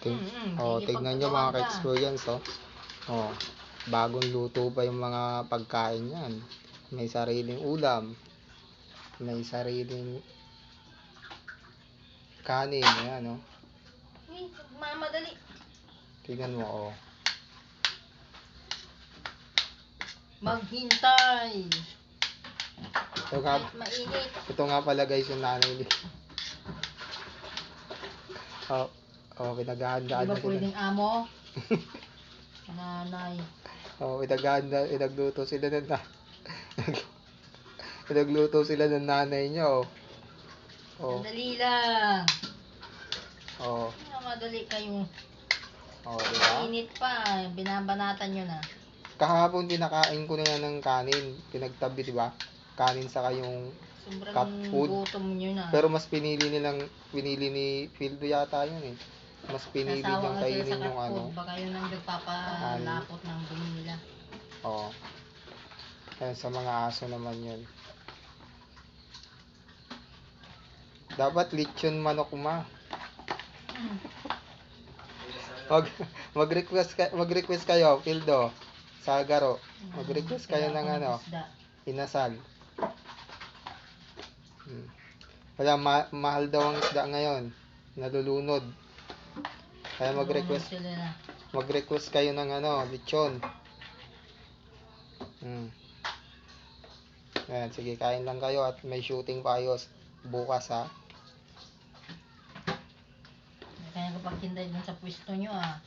Ting mm, mm. oh, tingnan nyo mga ka. ka-experience, oh. Oh, bagong luto pa yung mga pagkain yan. May sariling ulam. May sariling kanin, ayan, oh. Uy, mamadali. Tingnan mo, oh. Maghintay. Ito nga, mainit. ito nga pala guys yung nanay ni. Oh, oh, Di pinaghahandaan ba na sila. pwedeng amo? Nanay. Oh, pinaghahanda, pinagluto sila ng na. pinagluto sila ng nanay niya, oh. Oh, Sandali lang. oh, Mamadali kayo. oh, diba? Init pa. Binabanatan nyo na. Kahapon pinakain ko na yan ng kanin. Pinagtabi, di ba? Kanin sa yung... Sobrang Cat food. gutom nyo na. Pero mas pinili nilang... Pinili ni Fildo yata yun eh. Mas pinili Nasawa niyang kainin cat yung ano. Baka yun ang nagpapalapot ng dumi nila. Oo. Ayan, sa mga aso naman yun. Dapat lechon manok ma. Mag, mag-request ka, mag-request kayo, Fildo. Sa Garo. Mag-request kayo ng ano, inasal. Hmm. Wala, ma- mahal daw ang isda ngayon. Nalulunod. Kaya mag-request, mag-request kayo ng ano, lechon. Hmm. Ayan, sige, kain lang kayo at may shooting pa kayo bukas ha. Kaya kapag hinday dun sa pwesto nyo ah.